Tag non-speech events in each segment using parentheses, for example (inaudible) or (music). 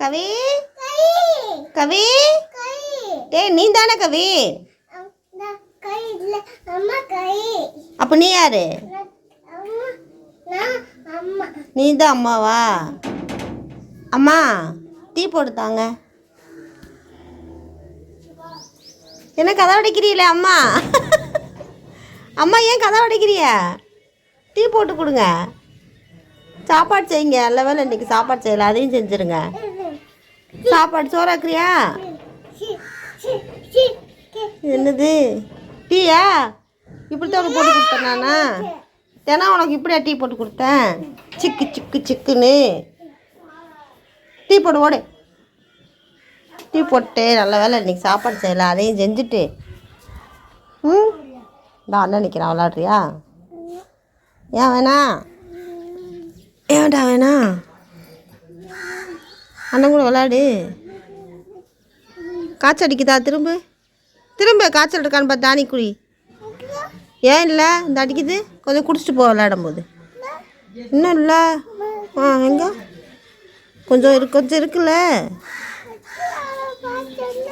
கவி? கவி? டேய் நீ தானே கவி அப்போ நீ யாரு? அம்மா நான் அம்மா. நீ தான் அம்மாவா? அம்மா டீ போட்டு தாங்க. என்ன கதை அடைக்கிறீங்களே அம்மா? அம்மா ஏன் கதை அடைக்கிறிய டீ போட்டு கொடுங்க. சாப்பாடு செய்யுங்க நல்ல வேலை இன்னைக்கு சாப்பாடு செய்யல அதையும் செஞ்சுருங்க. சாப்பாடு சோறாக்குறியா? என்னது? டீயா? இப்படி தான் உனக்கு போட்டு கொடுத்தேன் நானா. தினம் உனக்கு இப்படியா டீ போட்டு கொடுத்தேன். சிக்கு சிக்கு சிக்குன்னு. டீ போடு ஓடு. டீ போட்டு நல்ல வேலை இன்னைக்கு சாப்பாடு செய்யல அதையும் செஞ்சுட்டு. ம்? இந்த அண்ணன் நிற்கிறான் விளாட்றியா ஏன் வேணா? ஏன்டா வேணா? அண்ணன் கூட விளாடு. காய்ச்சல் அடிக்குதா? திரும்ப. திரும்ப காய்ச்சல் இருக்கான்னு பார்த்து தானி குடி ஏன் இல்லை? இந்த அடிக்குது. கொஞ்சம் குடிச்சிட்டு போ விளையாடும் போது இன்னும் இல்லை. ஆ எங்க? கொஞ்சம் இருக்கு கொஞ்சம் இருக்குல்ல?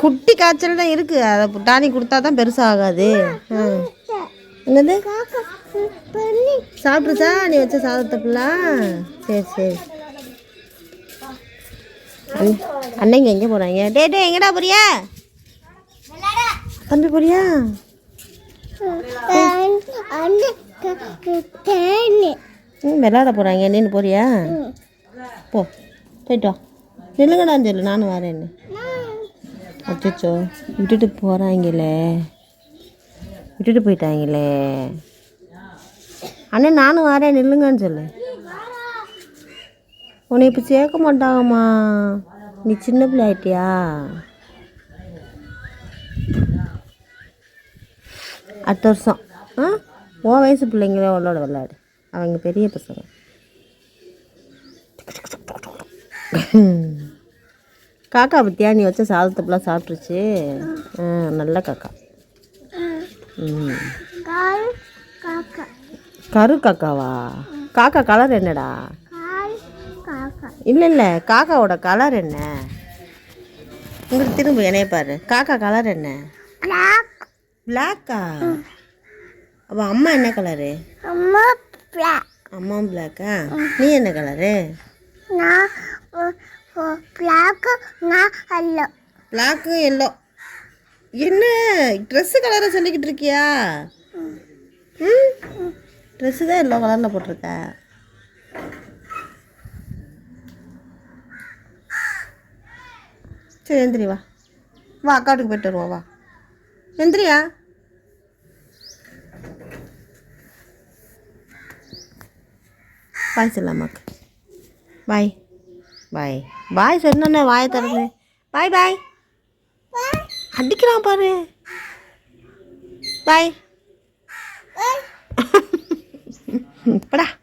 குட்டி காய்ச்சல் தான் இருக்குது அதை டானி கொடுத்தா தான் பெருசாகாது. ஆ. என்னது? பண்ணி. சாப்பிட்ருச்சா நீ வச்ச சாதத்தப்பெல்லாம் சரி சரி. அண்ண- அண்ணங்க எங்கே போகிறாங்க டே டே எங்கடா போறியா? தம்பி போறியா? ம் விளாட போகிறாங்க நின்று போறியா? போ போயிட்டு நில்லுங்கடா நில்லுங்கடான்னு சொல்லு நானும் வரேன்னு. அச்சோ விட்டுட்டு போகிறாங்களே விட்டுட்டு போயிட்டாங்களே. அண்ணே நானும் வரேன். நில்லுங்கன்னு சொல்லு உன்னை இப்போ சேர்க்க மாட்டாங்கம்மா. நீ சின்ன பிள்ளை ஆயிட்டியா? அடுத்த வருஷம். ஆ? உன் வயசு பிள்ளைங்களே உன்னோட விளையாடு. அவங்க பெரிய பசங்க. காக்கா பத்தியா? நீ வச்ச சாதத்தப்பெல்லாம் சாப்பிட்ருச்சு ஆ நல்ல காக்கா. ம். கரு காக்காவா? காக்கா கலர் என்னடா? இல்லை இல்லை. காக்காவோட கலர் என்ன? உங்களுக்கு திரும்ப என்னைய பாரு. காக்கா கலர் என்ன? பிளாக் பிளாக்கா அப்போ அம்மா என்ன கலரு அம்மா பிளாக் அம்மா பிளாக்கா நீ என்ன கலரு நான் பிளாக் நான் அல்ல பிளாக்கு எல்லோ என்ன? ட்ரெஸ்ஸு கலரை சொல்லிக்கிட்டு இருக்கியா? ம். ட்ரெஸ்ஸு தான் எல்லோ கலரில் போட்டிருக்க. சரி எந்திரி வா. வா அக்காட்டுக்கு போயிட்டு வருவோம் வா. எந்திரியா? பாய் சொல்லாமாக்கு பாய். பாய். பாய் சொன்னோன்னே வாயை திறந்து. பாய் பாய். அடிக்கிறான் பாரு. பாய். படா. (laughs)